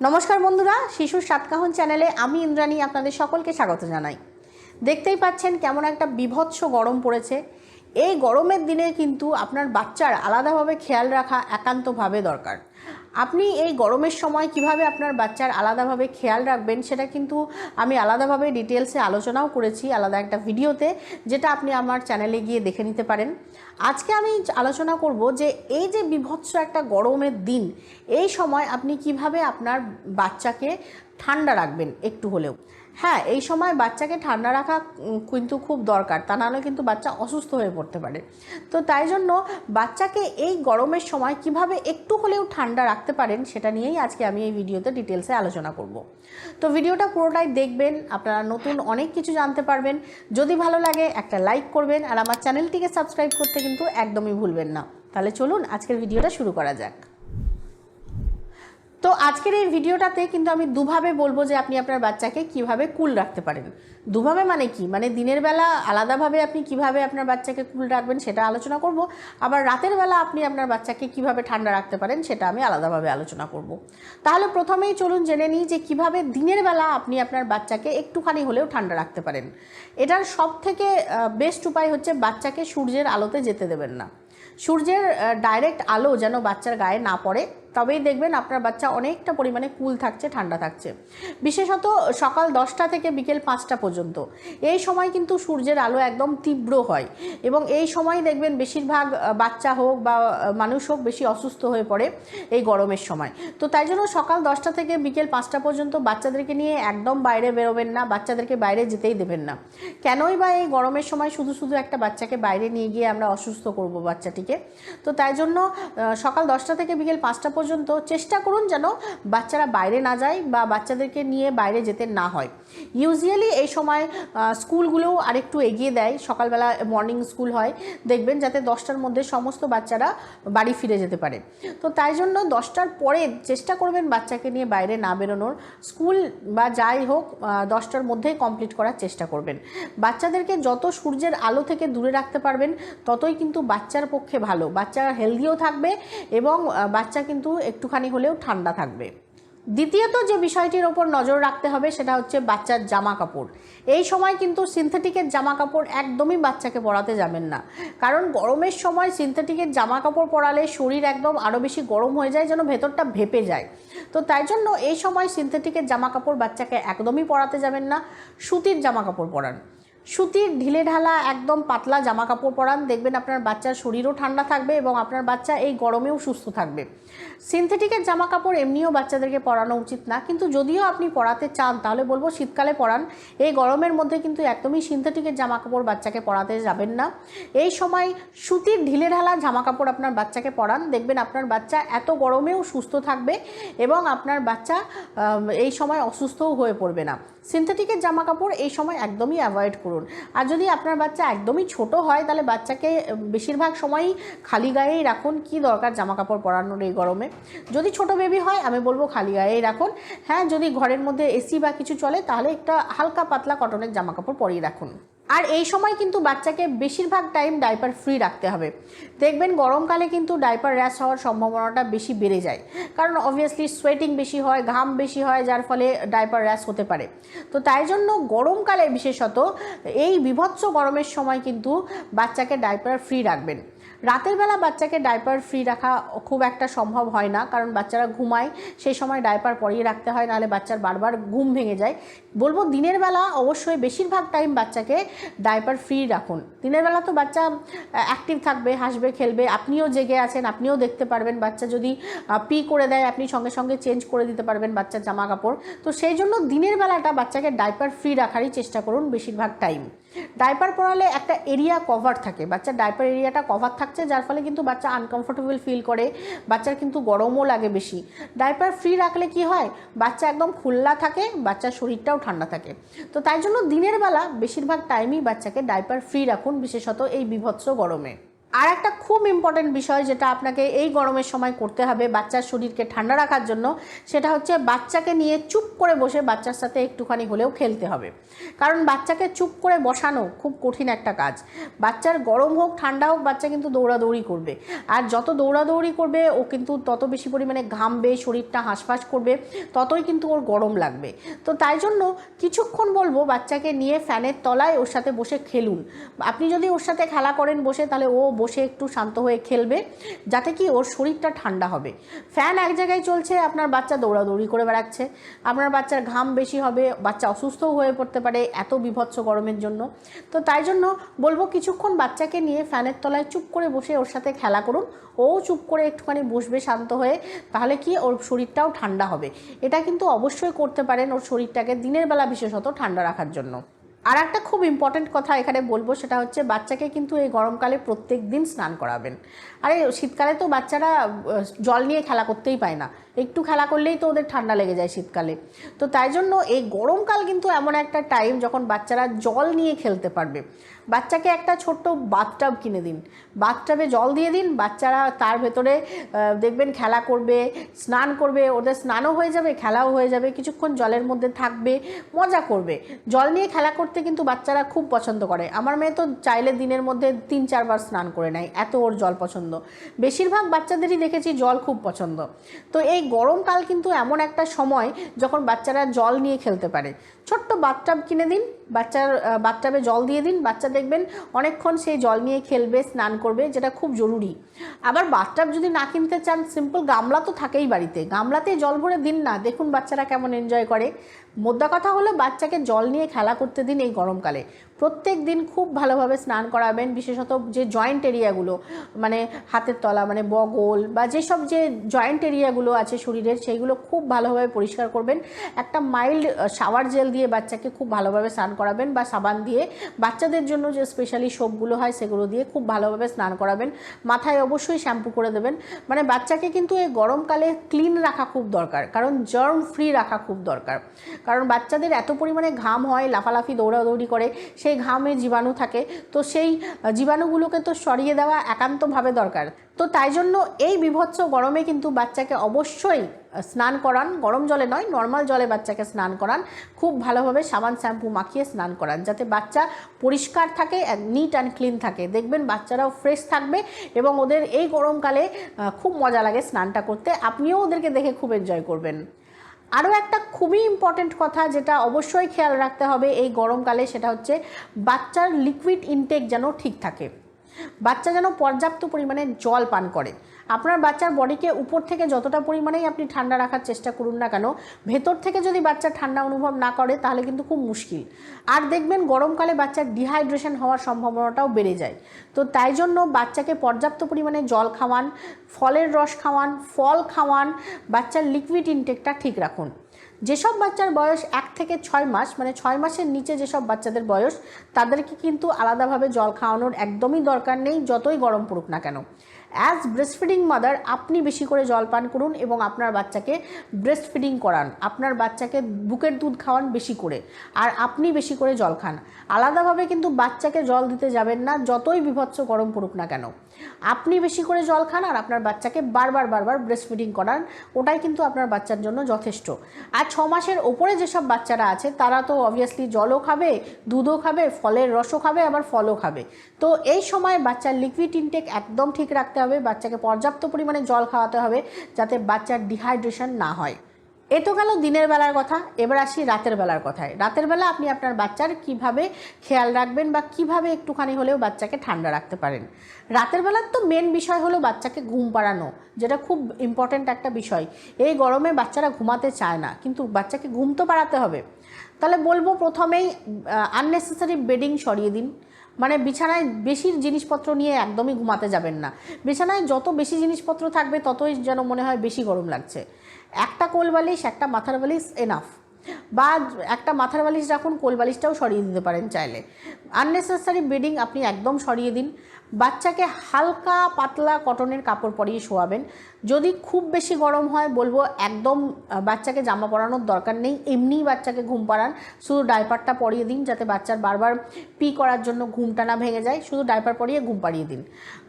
নমস্কার বন্ধুরা, শিশুর সাতকাহন চ্যানেলে আমি ইন্দ্রাণী আপনাদের সকলকে স্বাগত জানাই। দেখতেই পাচ্ছেন কেমন একটা বিভৎস গরম পড়েছে। এই গরমের দিনে কিন্তু আপনার বাচ্চার আলাদাভাবে খেয়াল রাখা একান্তভাবে দরকার। আপনি এই গরমের সময় কীভাবে আপনার বাচ্চার আলাদাভাবে খেয়াল রাখবেন সেটা কিন্তু আমি আলাদাভাবে ডিটেলসে আলোচনাও করেছি আলাদা একটা ভিডিওতে, যেটা আপনি আমার চ্যানেলে গিয়ে দেখে নিতে পারেন। আজকে আমি আলোচনা করব যে এই যে বিভৎস একটা গরমের দিন, এই সময় আপনি কীভাবে আপনার বাচ্চাকে ঠান্ডা রাখবেন একটু হলেও। হ্যাঁ এই সময় বাচ্চাকে ঠান্ডা রাখা কিন্তু খুব দরকার। তা নাহলে কিন্তু বাচ্চা অসুস্থ হয়ে পড়তে পারে। তো তাই জন্য বাচ্চাকে এই গরমের সময় কীভাবে একটু হলেও ঠান্ডা রাখতে পারেন, সেটা নিয়েই আজকে আমি এই ভিডিওতে ডিটেলসে আলোচনা করব। তো ভিডিওটা পুরোটাই দেখবেন, আপনারা নতুন অনেক কিছু জানতে পারবেন। যদি ভালো লাগে, একটা লাইক করবেন, আর আমার চ্যানেলটিকে সাবস্ক্রাইব করতে কিন্তু একদমই ভুলবেন না। তাহলে চলুন আজকের ভিডিওটা শুরু করা যাক। তো আজকের এই ভিডিওটাতে কিন্তু আমি দুভাবে বলব যে আপনি আপনার বাচ্চাকে কীভাবে কুল রাখতে পারেন। দুভাবে মানে কি? মানে দিনের বেলা আলাদাভাবে আপনি কীভাবে আপনার বাচ্চাকে কুল রাখবেন সেটা আলোচনা করব। আবার রাতের বেলা আপনি আপনার বাচ্চাকে কীভাবে ঠান্ডা রাখতে পারেন সেটা আমি আলাদাভাবে আলোচনা করব। তাহলে প্রথমেই চলুন জেনে নিই যে কীভাবে দিনের বেলা আপনি আপনার বাচ্চাকে একটুখানি হলেও ঠান্ডা রাখতে পারেন। এটার সব থেকে বেস্ট উপায় হচ্ছে বাচ্চাকে সূর্যের আলোতে যেতে দেবেন না। সূর্যের ডাইরেক্ট আলো যেন বাচ্চার গায়ে না পড়ে। তবেই দেখবেন আপনার বাচ্চা অনেকটা পরিমাণে কুল থাকছে, ঠান্ডা থাকছে। বিশেষত সকাল দশটা থেকে বিকেল পাঁচটা পর্যন্ত। এই সময় কিন্তু সূর্যের আলো একদম তীব্র হয় এবং এই সময় দেখবেন বেশিরভাগ বাচ্চা হোক বা মানুষ হোক বেশি অসুস্থ হয়ে পড়ে এই গরমের সময়। তো তাই জন্য সকাল দশটা থেকে বিকেল পাঁচটা পর্যন্ত বাচ্চাদেরকে নিয়ে একদম বাইরে বেরোবেন না, বাচ্চাদেরকে বাইরে যেতেই দেবেন না। কেনই বা এই গরমের সময় শুধু শুধু একটা বাচ্চাকে বাইরে নিয়ে গিয়ে আমরা অসুস্থ করব বাচ্চাটিকে? তো তাই জন্য সকাল দশটা থেকে বিকেল পাঁচটা পর্যন্ত চেষ্টা করুন যেন বাচ্চারা বাইরে না যায় বা বাচ্চাদেরকে নিয়ে বাইরে যেতে না হয়। ইউজুয়ালি এই সময় স্কুলগুলোও আরেকটু এগিয়ে দেয়। সকালবেলা মর্নিং স্কুল হয়। দেখবেন যাতে দশটার মধ্যে সমস্ত বাচ্চারা বাড়ি ফিরে যেতে পারে। তো তাই জন্য দশটার পরে চেষ্টা করবেন বাচ্চাকে নিয়ে বাইরে না বেরোনোর। স্কুল বা যাই হোক দশটার মধ্যেই কমপ্লিট করার চেষ্টা করবেন। বাচ্চাদেরকে যত সূর্যের আলো থেকে দূরে রাখতে পারবেন, ততই কিন্তু বাচ্চার পক্ষে ভালো। বাচ্চা হেলদিও থাকবে এবং বাচ্চা কিন্তু একটুখানি হলেও ঠান্ডা থাকবে। দ্বিতীয়ত যে বিষয়টির ওপর নজর রাখতে হবে সেটা হচ্ছে বাচ্চার জামা কাপড় এই সময় কিন্তু সিনথেটিকের জামা কাপড় একদমই বাচ্চাকে পরাতে যাবেন না। কারণ গরমের সময় সিনথেটিকের জামা কাপড় পরালে শরীর একদম আরও বেশি গরম হয়ে যায়, যেন ভেতরটা ভেপে যায়। তো তাই জন্য এই সময় সিনথেটিকের জামা কাপড় বাচ্চাকে একদমই পরাতে যাবেন না, সুতির জামা কাপড় পরান। সুতির ঢিলে ঢালা একদম পাতলা জামা কাপড় পরান। দেখবেন আপনার বাচ্চার শরীরও ঠান্ডা থাকবে এবং আপনার বাচ্চা এই গরমেও সুস্থ থাকবে। সিনথেটিকের জামা কাপড় এমনিও বাচ্চাদেরকে পরানো উচিত না, কিন্তু যদিও আপনি পরাতে চান, তাহলে বলব শীতকালে পরান। এই গরমের মধ্যে কিন্তু একদমই সিনথেটিকের জামা কাপড় বাচ্চাকে পরাতে যাবেন না। এই সময় সুতির ঢিলে ঢালা জামা কাপড় আপনার বাচ্চাকে পরান। দেখবেন আপনার বাচ্চা এত গরমেও সুস্থ থাকবে এবং আপনার বাচ্চা এই সময় অসুস্থও হয়ে পড়বে না। সিনথেটিকের জামা কাপড় এই সময় একদমই অ্যাভয়েড করুন। আর যদি আপনার বাচ্চা একদমই ছোট হয়, তাহলে বাচ্চাকে বেশিরভাগ সময়ই খালি গায়েই রাখুন। কি দরকার জামা কাপড় পরানোর এই গরমে? যদি ছোট বেবি হয়, আমি বলব খালি গায়েই রাখুন। হ্যাঁ যদি ঘরের মধ্যে এসি বা কিছু চলে, তাহলে একটা হালকা পাতলা কটনের জামা কাপড় পরিয়ে রাখুন। আর এই সময় কিন্তু বাচ্চাকে বেশিরভাগ টাইম ডাইপার ফ্রি রাখতে হবে। দেখবেন গরমকালে কিন্তু ডাইপার র্যাশ হওয়ার সম্ভাবনাটা বেশি বেড়ে যায়। কারণ অবভিয়াসলি সোয়েটিং বেশি হয়, ঘাম বেশি হয়, যার ফলে ডাইপার র্যাশ হতে পারে। তো তাই জন্য গরমকালে বিশেষত এই বিভৎস গরমের সময় কিন্তু বাচ্চাকে ডাইপার ফ্রি রাখবেন। রাতের বেলা বাচ্চাকে ডাইপার ফ্রি রাখা খুব একটা সম্ভব হয় না, কারণ বাচ্চারা ঘুমায়, সেই সময় ডাইপার পরিয়ে রাখতে হয়, নাহলে বাচ্চার বারবার ঘুম ভেঙে যায়। বলব দিনের বেলা অবশ্যই বেশিরভাগ টাইম বাচ্চাকে ডাইপার ফ্রি রাখুন। দিনের বেলা তো বাচ্চা অ্যাক্টিভ থাকবে, হাসবে, খেলবে, আপনিও জেগে আছেন, আপনিও দেখতে পারবেন, বাচ্চা যদি পি করে দেয়, আপনি সঙ্গে সঙ্গে চেঞ্জ করে দিতে পারবেন বাচ্চার জামা কাপড় তো সেই জন্য দিনের বেলাটা বাচ্চাকে ডাইপার ফ্রি রাখারই চেষ্টা করুন বেশিরভাগ টাইম ডাইপার পরালে একটা এরিয়া কভার থাকে, বাচ্চার ডাইপার এরিয়াটা কভার থাকছে, যার ফলে কিন্তু বাচ্চা আনকমফোর্টেবল ফিল করে, বাচ্চার কিন্তু গরমও লাগে বেশি। ডাইপার ফ্রি রাখলে কি হয়? বাচ্চা একদম খোল্লা থাকে, বাচ্চার শরীরটাও ঠান্ডা থাকে। তো তাই জন্য দিনের বেলা বেশিরভাগ টাইমই বাচ্চাকে ডাইপার ফ্রি রাখুন, বিশেষত এই বিভৎস গরমে। আর একটা খুব ইম্পর্টেন্ট বিষয় যেটা আপনাকে এই গরমের সময় করতে হবে বাচ্চার শরীরকে ঠান্ডা রাখার জন্য, সেটা হচ্ছে বাচ্চাকে নিয়ে চুপ করে বসে বাচ্চার সাথে একটুখানি হলেও খেলতে হবে। কারণ বাচ্চাকে চুপ করে বসানো খুব কঠিন একটা কাজ। বাচ্চার গরম হোক, ঠান্ডা হোক, বাচ্চা কিন্তু দৌড়াদৌড়ি করবে। আর যত দৌড়াদৌড়ি করবে, ও কিন্তু তত বেশি পরিমাণে ঘামবে, শরীরটা হাঁসফাঁস করবে, ততই কিন্তু ওর গরম লাগবে। তো তাই জন্য কিছুক্ষণ বলব বাচ্চাকে নিয়ে ফ্যানের তলায় ওর সাথে বসে খেলুন। আপনি যদি ওর সাথে খেলা করেন বসে, তাহলে ও বসে একটু শান্ত হয়ে খেলবে, যাতে কি ওর শরীরটা ঠান্ডা হবে। ফ্যান এক জায়গায় চলছে, আপনার বাচ্চা দৌড়াদৌড়ি করে বেড়াচ্ছে। আপনার বাচ্চার ঘাম বেশি হবে, বাচ্চা অসুস্থও হয়ে পড়তে পারে এত বিভৎস গরমের জন্য। তো তাই জন্য বলব কিছুক্ষণ বাচ্চাকে নিয়ে ফ্যানের তলায় চুপ করে বসে ওর সাথে খেলা করুন। ও চুপ করে একটুখানি বসবে শান্ত হয়ে, তাহলে কি ওর শরীরটাও ঠান্ডা হবে। এটা কিন্তু অবশ্যই করতে পারেন ওর শরীরটাকে দিনের বেলা বিশেষত ঠান্ডা রাখার জন্য। আর একটা খুব ইম্পর্ট্যান্ট কথা এখানে বলব, সেটা হচ্ছে বাচ্চাকে কিন্তু এই গরমকালে প্রত্যেক দিন স্নান করাবেন। আরে, শীতকালে তো বাচ্চারা জল নিয়ে খেলা করতেই পায় না। একটু খেলা করলেই তো ওদের ঠান্ডা লেগে যায় শীতকালে। তো তাই জন্য এই গরমকাল কিন্তু এমন একটা টাইম যখন বাচ্চারা জল নিয়ে খেলতে পারবে। বাচ্চাকে একটা ছোট্ট বাথটাব কিনে দিন। বাথটাবে জল দিয়ে দিন, বাচ্চারা তার ভেতরে দেখবেন খেলা করবে, স্নান করবে, ওদের স্নানও হয়ে যাবে, খেলাও হয়ে যাবে, কিছুক্ষণ জলের মধ্যে থাকবে, মজা করবে। জল নিয়ে খেলা করতে কিন্তু বাচ্চারা খুব পছন্দ করে। আমার মেয়ে তো চাইলে দিনের মধ্যে তিন চারবার স্নান করে নেয়, এত ওর জল পছন্দ। বেশিরভাগ বাচ্চাদেরই দেখেছি জল খুব পছন্দ। তো এই গরমকাল কিন্তু এমন একটা সময় যখন বাচ্চারা জল নিয়ে খেলতে পারে। ছোট্ট বাথটাব কিনে দিন, বাচ্চার বাথটাবে জল দিয়ে দিন, বাচ্চা দেখবেন অনেকক্ষণ সেই জল নিয়ে খেলবে, স্নান করবে, যেটা খুব জরুরি। আবার বাথটাব যদি না কিনতে চান সিম্পল গামলা তো থাকেই বাড়িতে। গামলাতে জল ভরে দিন না, দেখুন বাচ্চারা কেমন এনজয় করে। মোদ্দা কথা হলো, বাচ্চাকে জল নিয়ে খেলা করতে দিন এই গরমকালে। প্রত্যেক দিন খুব ভালোভাবে স্নান করাবেন, বিশেষত যে জয়েন্ট এরিয়াগুলো মানে হাতের তলা মানে বগল বা যেসব যে জয়েন্ট এরিয়াগুলো আছে শরীরের, সেইগুলো খুব ভালোভাবে পরিষ্কার করবেন। একটা মাইল্ড শাওয়ার জেল দিয়ে বাচ্চাকে খুব ভালোভাবে স্নান করাবেন বা সাবান দিয়ে। বাচ্চাদের জন্য যে স্পেশালি সোপগুলো হয়, সেগুলো দিয়ে খুব ভালোভাবে স্নান করাবেন। মাথায় অবশ্যই শ্যাম্পু করে দেবেন। মানে বাচ্চাকে কিন্তু এই গরমকালে ক্লিন রাখা খুব দরকার, কারণ জার্ম ফ্রি রাখা খুব দরকার। কারণ বাচ্চাদের এত পরিমাণে ঘাম হয়, লাফালাফি, দৌড়াদৌড়ি করে সেই ঘামে জীবাণু থাকে। তো সেই জীবাণুগুলোকে তো সরিয়ে দেওয়া একান্তভাবে দরকার। তো তাই জন্য এই বিভৎস গরমে কিন্তু বাচ্চাকে অবশ্যই স্নান করান। গরম জলে নয় নর্মাল জলে বাচ্চাকে স্নান করান। খুব ভালোভাবে সাবান, শ্যাম্পু মাখিয়ে স্নান করান যাতে বাচ্চা পরিষ্কার থাকে নিট অ্যান্ড ক্লিন থাকে। দেখবেন বাচ্চারাও ফ্রেশ থাকবে এবং ওদের এই গরমকালে খুব মজা লাগে স্নানটা করতে। আপনিও ওদেরকে দেখে খুব এনজয় করবেন। আরও একটা খুবই ইম্পর্টেন্ট কথা যেটা অবশ্যই খেয়াল রাখতে হবে এই গরমকালে, সেটা হচ্ছে বাচ্চার লিকুইড ইনটেক যেন ঠিক থাকে। বাচ্চা যেন পর্যাপ্ত পরিমাণে জল পান করে। আপনার বাচ্চার বডিকে উপর থেকে যতটা পরিমাণেই আপনি ঠান্ডা রাখার চেষ্টা করুন না কেন, ভেতর থেকে যদি বাচ্চা ঠান্ডা অনুভব না করে, তাহলে কিন্তু খুব মুশকিল। আর দেখবেন গরমকালে বাচ্চার ডিহাইড্রেশন হওয়ার সম্ভাবনাটাও বেড়ে যায়। তো তাই জন্য বাচ্চাকে পর্যাপ্ত পরিমাণে জল খাওয়ান, ফলের রস খাওয়ান, ফল খাওয়ান, বাচ্চার লিকুইড ইনটেকটা ঠিক রাখুন। যেসব বাচ্চার বয়স এক থেকে ছয় মাস মানে ছয় মাসের নিচে যেসব বাচ্চাদের বয়স, তাদেরকে কিন্তু আলাদাভাবে জল খাওয়ানোর একদমই দরকার নেই, যতই গরম পড়ুক না কেন। অ্যাজ ব্রেস্টফিডিং মাদার আপনি বেশি করে জল পান করুন এবং আপনার বাচ্চাকে ব্রেস্ট ফিডিং করান। আপনার বাচ্চাকে বুকের দুধ খাওয়ান বেশি করে, আর আপনি বেশি করে জল খান। আলাদাভাবে কিন্তু বাচ্চাকে জল দিতে যাবেন না, যতই বিভৎস গরম পড়ুক না কেন। আপনি বেশি করে জল খান আর আপনার বাচ্চাকে বারবার বারবার ব্রেস্ট ফিডিং করান। ওটাই কিন্তু আপনার বাচ্চার জন্য যথেষ্ট। আর ছ মাসের ওপরে যেসব বাচ্চারা আছে, তারা তো অবভিয়াসলি জলও খাবে, দুধও খাবে, ফলের রসও খাবে, আবার ফলও খাবে। তো এই সময় বাচ্চার লিকুইড ইনটেক একদম ঠিক রাখতে হবে। বাচ্চাকে পর্যাপ্ত পরিমাণে জল খাওয়াতে হবে যাতে বাচ্চার ডিহাইড্রেশন না হয়। এ তো গেল দিনের বেলার কথা, এবার আসি রাতের বেলার কথায়। রাতের বেলা আপনি আপনার বাচ্চার কীভাবে খেয়াল রাখবেন বা কীভাবে একটুখানি হলেও বাচ্চাকে ঠান্ডা রাখতে পারেন? রাতের বেলার তো মেন বিষয় হলো বাচ্চাকে ঘুম পাড়ানো, যেটা খুব ইম্পর্ট্যান্ট একটা বিষয়। এই গরমে বাচ্চারা ঘুমাতে চায় না, কিন্তু বাচ্চাকে ঘুম তো পাড়াতে হবে। তাহলে বলব প্রথমেই আননেসেসারি বেডিং সরিয়ে দিন। মানে বিছানায় বেশি জিনিসপত্র নিয়ে একদমই ঘুমাতে যাবেন না। বিছানায় যত বেশি জিনিসপত্র থাকবে, ততই যেন মনে হয় বেশি গরম লাগছে। একটা কোল বালিশ একটা মাথার বালিশ এনাফ বা একটা মাথার বালিশ রাখুন, কোল বালিশটাও সরিয়ে দিতে পারেন চাইলে। আননেসেসারি বেডিং আপনি একদম সরিয়ে দিন। বাচ্চাকে হালকা পাতলা কটনের কাপড় পরিয়ে শোয়াবেন। যদি খুব বেশি গরম হয়, বলব একদম বাচ্চাকে জামা পরানোর দরকার নেই। এমনিই বাচ্চাকে ঘুম পাড়ান। শুধু ডাইপারটা পরিয়ে দিন যাতে বাচ্চার বারবার পি করার জন্য ঘুমটা না ভেঙে যায়। শুধু ডাইপার পরিয়ে ঘুম পাড়িয়ে দিন।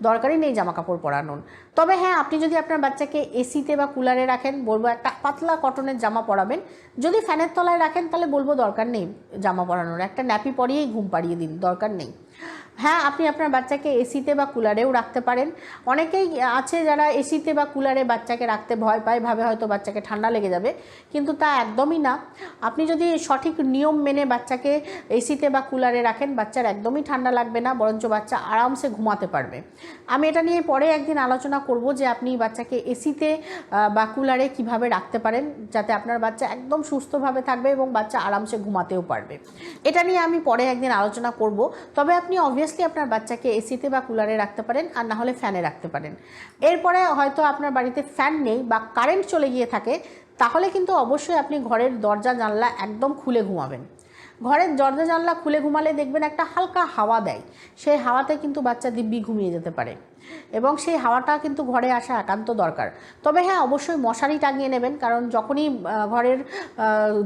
দরকারই নেই জামা কাপড় পরানোর। তবে হ্যাঁ আপনি যদি আপনার বাচ্চাকে এসিতে বা কুলারে রাখেন, বলব একটা পাতলা কটনের জামা পরাবেন। যদি ফ্যানের তলায় রাখেন, তাহলে বলব দরকার নেই জামা পরানোর। একটা ন্যাপি পরিয়েই ঘুম পাড়িয়ে দিন, দরকার নেই। হ্যাঁ আপনি আপনার বাচ্চাকে এসিতে বা কুলারেও রাখতে পারেন। অনেকেই আছে যারা এসিতে বা কুলারে বাচ্চাকে রাখতে ভয় পায়, ভাবে হয়তো বাচ্চাকে ঠান্ডা লেগে যাবে, কিন্তু তা একদমই না। আপনি যদি সঠিক নিয়ম মেনে বাচ্চাকে এসিতে বা কুলারে রাখেন, বাচ্চার একদমই ঠান্ডা লাগবে না, বরঞ্চ বাচ্চা আরামসে ঘুমাতে পারবে। আমি এটা নিয়ে পরে একদিন আলোচনা করব যে আপনি বাচ্চাকে এসিতে বা কুলারে কীভাবে রাখতে পারেন, যাতে আপনার বাচ্চা একদম সুস্থভাবে থাকবে এবং বাচ্চা আরামসে ঘুমাতেও পারবে। এটা নিয়ে আমি পরে একদিন আলোচনা করব। তবে আপনি অবভিয়াসলি আপনার বাচ্চাকে এসিতে বা কুলারে রাখতে পারেন, আর না হলে ফ্যানে রাখতে পারেন। এরপরে হয়তো আপনার বাড়িতে ফ্যান নেই বা কারেন্ট চলে গিয়ে থাকে, তাহলে কিন্তু অবশ্যই আপনি ঘরের দরজা, জানলা একদম খুলে ঘুমাবেন। ঘরের দরজা, জানলা খুলে ঘুমালে দেখবেন একটা হালকা হাওয়া দেয়। সেই হাওয়াতে কিন্তু বাচ্চা দিব্যি ঘুমিয়ে যেতে পারে। এবং সেই হাওয়াটা কিন্তু ঘরে আসা একান্ত দরকার। তবে হ্যাঁ অবশ্যই মশারি টাঙিয়ে নেবেন, কারণ যখনই ঘরের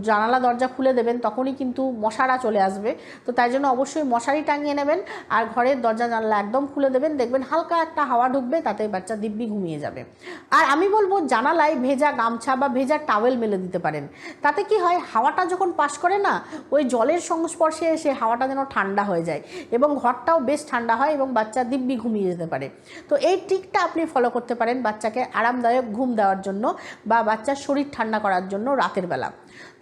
জানালা, দরজা খুলে দেবেন, তখনই কিন্তু মশারা চলে আসবে। তো তাই জন্য অবশ্যই মশারি টাঙিয়ে নেবেন আর ঘরের দরজা, জানলা একদম খুলে দেবেন। দেখবেন হালকা একটা হাওয়া ঢুকবে, তাতে বাচ্চা দিব্যি ঘুমিয়ে যাবে। আর আমি বলব, জানালায় ভেজা গামছা বা ভেজা টাওয়েল মেলে দিতে পারেন। তাতে কি হয়, হাওয়াটা যখন পাশ করে না, ওই জলের সংস্পর্শে এসে হাওয়াটা যেন ঠান্ডা হয়ে যায় এবং ঘরটাও বেশ ঠান্ডা হয় এবং বাচ্চা দিব্যি ঘুমিয়ে যেতে পারে। তো এই ট্রিকটা আপনি ফলো করতে পারেন বাচ্চাকে আরামদায়ক ঘুম দেওয়ার জন্য বা বাচ্চার শরীর ঠান্ডা করার জন্য রাতের বেলা।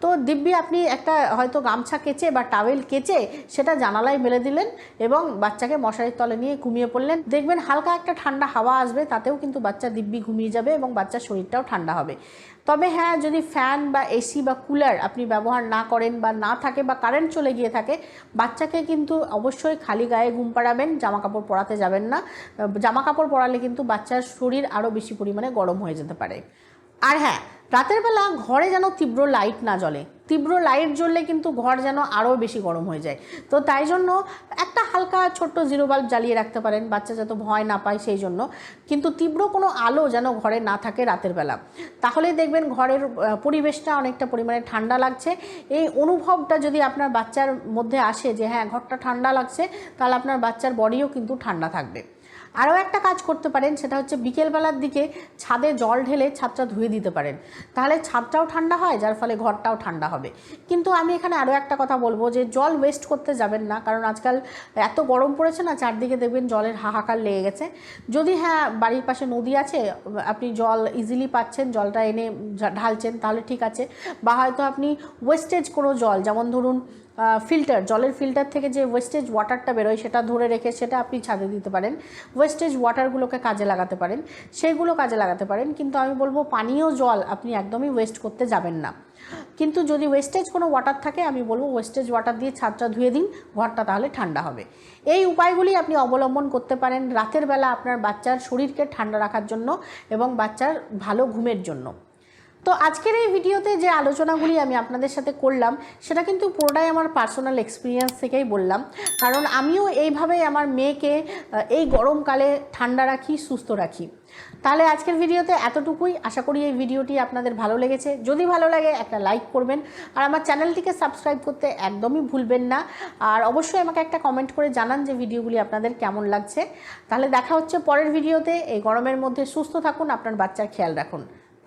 তো দিব্যি আপনি একটা হয়তো গামছা কেচে বা টাওয়েল কেচে সেটা জানালায় মেলে দিলেন এবং বাচ্চাকে মশারির তলে নিয়ে ঘুমিয়ে পড়লেন। দেখবেন হালকা একটা ঠান্ডা হাওয়া আসবে, তাতেও কিন্তু বাচ্চা দিব্যি ঘুমিয়ে যাবে এবং বাচ্চার শরীরটাও ঠান্ডা হবে। তবে হ্যাঁ যদি ফ্যান বা এসি বা কুলার আপনি ব্যবহার না করেন বা না থাকে বা কারেন্ট চলে গিয়ে থাকে, বাচ্চাকে কিন্তু অবশ্যই খালি গায়ে ঘুম পাড়াবেন জামা কাপড় পরাতে যাবেন না। জামা কাপড় পরালে কিন্তু বাচ্চার শরীর আরও বেশি পরিমাণে গরম হয়ে যেতে পারে। আর হ্যাঁ রাতের বেলা ঘরে যেন তীব্র লাইট না জ্বলে। তীব্র লাইট জ্বললে কিন্তু ঘর যেন আরও বেশি গরম হয়ে যায়। তো তাই জন্য একটা হালকা ছোট্ট জিরো বাল্ব জ্বালিয়ে রাখতে পারেন, বাচ্চা যাতে ভয় না পায় সেই জন্য। কিন্তু তীব্র কোনো আলো যেন ঘরে না থাকে রাতের বেলা। তাহলেই দেখবেন ঘরের পরিবেশটা অনেকটা পরিমাণে ঠান্ডা লাগছে। এই অনুভবটা যদি আপনার বাচ্চার মধ্যে আসে যে হ্যাঁ ঘরটা ঠান্ডা লাগছে, তাহলে আপনার বাচ্চার বডিও কিন্তু ঠান্ডা থাকবে। আরও একটা কাজ করতে পারেন, সেটা হচ্ছে বিকেলবেলার দিকে ছাদে জল ঢেলে ছাদটা ধুয়ে দিতে পারেন। তাহলে ছাদটাও ঠান্ডা হয়, যার ফলে ঘরটাও ঠান্ডা হবে। কিন্তু আমি এখানে আরও একটা কথা বলব যে, জল ওয়েস্ট করতে যাবেন না, কারণ আজকাল এত গরম পড়েছে না, চারদিকে দেখবেন জলের হাহাকার লেগে গেছে। যদি হ্যাঁ বাড়ির পাশে নদী আছে, আপনি জল ইজিলি পাচ্ছেন, জলটা এনে ঢালছেন, তাহলে ঠিক আছে। বা হয়তো আপনি ওয়েস্টেজ কোনো জল, যেমন ধরুন ফিল্টার জলের ফিল্টার থেকে যে ওয়েস্টেজ ওয়াটারটা বেরোয় সেটা ধরে রেখে সেটা আপনি ছাদে দিতে পারেন। ওয়েস্টেজ ওয়াটারগুলোকে কাজে লাগাতে পারেন। সেইগুলো কাজে লাগাতে পারেন, কিন্তু আমি বলব পানীয় জল আপনি একদমই ওয়েস্ট করতে যাবেন না। কিন্তু যদি ওয়েস্টেজ কোনো ওয়াটার থাকে, আমি বলব ওয়েস্টেজ ওয়াটার দিয়ে ছাদটা ধুয়ে দিন, ঘরটা তাহলে ঠান্ডা হবে। এই উপায়গুলি আপনি অবলম্বন করতে পারেন রাতের বেলা আপনার বাচ্চার শরীরকে ঠান্ডা রাখার জন্য এবং বাচ্চার ভালো ঘুমের জন্য। তো আজকের এই ভিডিওতে যে আলোচনাগুলি আমি আপনাদের সাথে করলাম, সেটা কিন্তু পুরোটাই আমার পার্সোনাল এক্সপিরিয়েন্স থেকেই বললাম। কারণ আমিও এইভাবেই আমার মেয়েকে এই গরমকালে ঠান্ডা রাখি, সুস্থ রাখি। তাহলে আজকের ভিডিওতে এতটুকুই। আশা করি এই ভিডিওটি আপনাদের ভালো লেগেছে। যদি ভালো লাগে, একটা লাইক করবেন। আর আমার চ্যানেলটিকে সাবস্ক্রাইব করতে একদমই ভুলবেন না। আর অবশ্যই আমাকে একটা কমেন্ট করে জানান যে ভিডিওগুলি আপনাদের কেমন লাগছে। তাহলে দেখা হচ্ছে পরের ভিডিওতে। এই গরমের মধ্যে সুস্থ থাকুন, আপনার বাচ্চার খেয়াল রাখুন।